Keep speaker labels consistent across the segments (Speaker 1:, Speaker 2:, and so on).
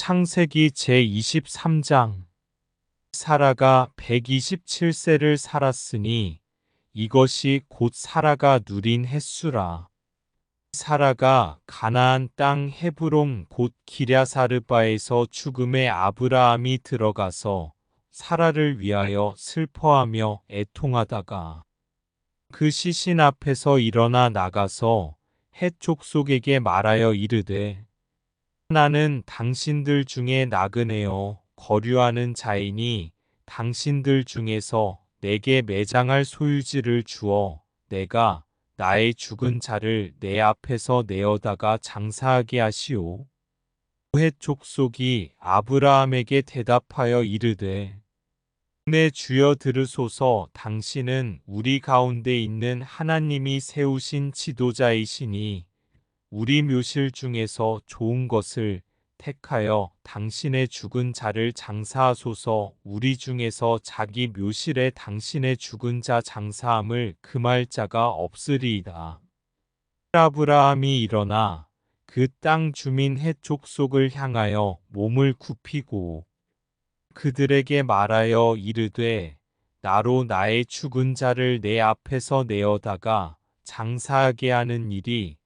Speaker 1: 창세기 제23장 사라가 127세를 살았으니 이것이 곧 사라가 누린 횟수라. 사라가 가나안 땅 헤브론 곧 기랴사르바에서 죽음의 아브라함이 들어가서 사라를 위하여 슬퍼하며 애통하다가 그 시신 앞에서 일어나 나가서 해 족속에게 말하여 이르되 나는 당신들 중에 나그네요 거류하는 자이니 당신들 중에서 내게 매장할 소유지를 주어 내가 나의 죽은 자를 내 앞에서 내어다가 장사하게 하시오. 해 족속이 아브라함에게 대답하여 이르되 내 주여 들으소서 당신은 우리 가운데 있는 하나님이 세우신 지도자이시니 우리 묘실 중에서 좋은 것을 택하여 당신의 죽은 자를 장사하소서 우리 중에서 자기 묘실에 당신의 죽은 자 장사함을 금할 자가 없으리이다. 아브라함이 일어나 그 땅 주민 해족 속을 향하여 몸을 굽히고 그들에게 말하여 이르되 나로 나의 죽은 자를 내 앞에서 내어다가 장사하게 하는 일이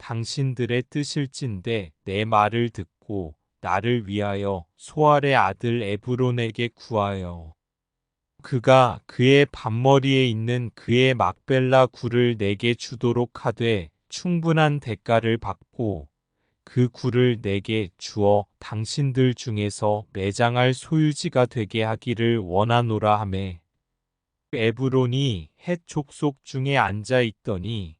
Speaker 1: 당신들의 뜻일진데 내 말을 듣고 나를 위하여 소알의 아들 에브론에게 구하여. 그가 그의 반머리에 있는 그의 막벨라 굴을 내게 주도록 하되 충분한 대가를 받고 그 굴을 내게 주어 당신들 중에서 매장할 소유지가 되게 하기를 원하노라 하매. 에브론이 해 족속 중에 앉아 있더니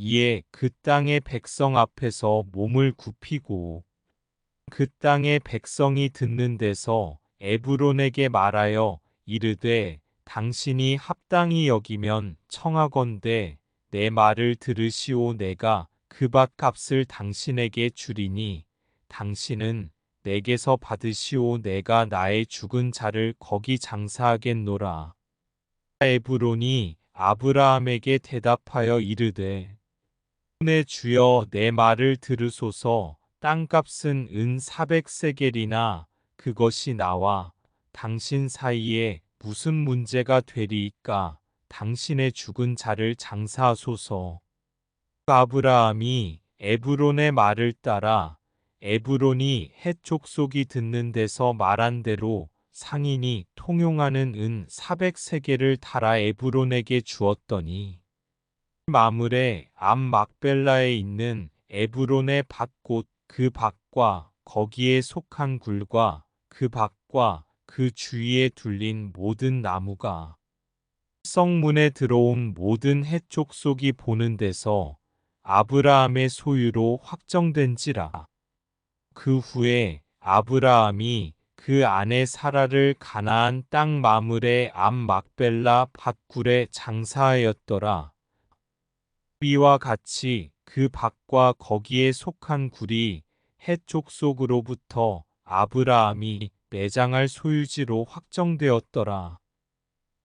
Speaker 1: 이에 그 땅의 백성 앞에서 몸을 굽히고 그 땅의 백성이 듣는 데서 에브론에게 말하여 이르되 당신이 합당히 여기면 청하건대 내 말을 들으시오 내가 그 밭값을 당신에게 주리니 당신은 내게서 받으시오 내가 나의 죽은 자를 거기 장사하겠노라. 에브론이 아브라함에게 대답하여 이르되 내 주여 내 말을 들으소서 땅값은 은 400세겔이나 그것이 나와 당신 사이에 무슨 문제가 되리이까 당신의 죽은 자를 장사하소서. 아브라함이 에브론의 말을 따라 에브론이 해촉속이 듣는 데서 말한 대로 상인이 통용하는 은 400세겔을 달아 에브론에게 주었더니 마물의 암 막벨라에 있는 에브론의 밭곳 그 밭과 거기에 속한 굴과 그 밭과 그 주위에 둘린 모든 나무가 성문에 들어온 모든 해촉속이 보는 데서 아브라함의 소유로 확정된지라. 그 후에 아브라함이 그 아내 사라를 가나안 땅 마물의 암 막벨라 밭굴에 장사하였더라. 비와 같이 그 밭과 거기에 속한 굴이 해쪽 속으로부터 아브라함이 매장할 소유지로 확정되었더라.